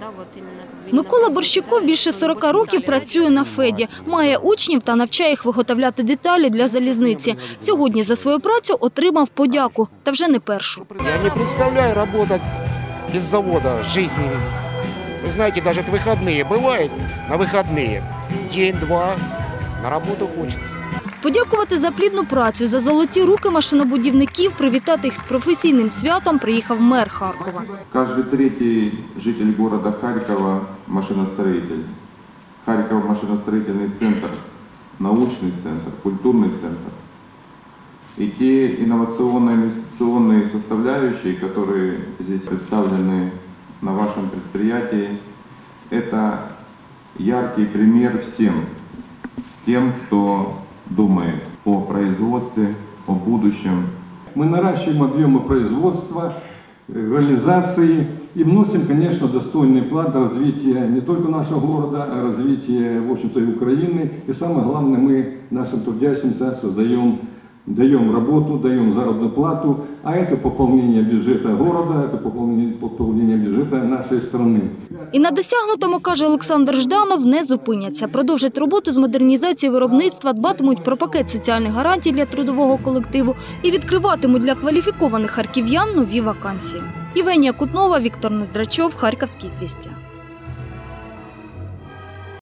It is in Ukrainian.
да, вот именно как бы Микола именно Борщиков да, більше что 40 больше років деталей, працює на Феді, має учнів та навчає їх виготовляти деталі для залізниці. Сьогодні за свою працю отримав подяку, та вже не першу. Я не представляю работать без завода, жизни. Вы знаете, даже в выходные бывает, на выходные. День-два, на работу хочется. Подякувати за плідну працю, за золоті руки машинобудівників, привітати їх з професійним святом приїхав мер Харкова. Каждый третий житель города Харькова – машиностроитель. Харьков – машиностроительный центр, научный центр, культурный центр. И те инновационные инвестиционные составляющие, которые здесь представлены на вашем предприятии, это яркий пример всем тем, кто думает о производстве, о будущем, Мы наращиваем объемы производства, э, реализации и вносим, конечно, достойный вклад в развитие не только нашего города, а развитие, в общем-то, и Украины. И самое главное, мы нашим трудящимся создаем, даем работу, даем заработную плату, а это пополнение бюджета города, это пополнение, пополнение бюджета нашей страны. І на досягнутому, каже Олександр Жданов, не зупиняться. Продовжать роботу з модернізації виробництва, дбатимуть про пакет соціальних гарантій для трудового колективу і відкриватимуть для кваліфікованих харків'ян нові вакансії. Євгенія Кутнова, Віктор Нездрачов, Харківські звістя.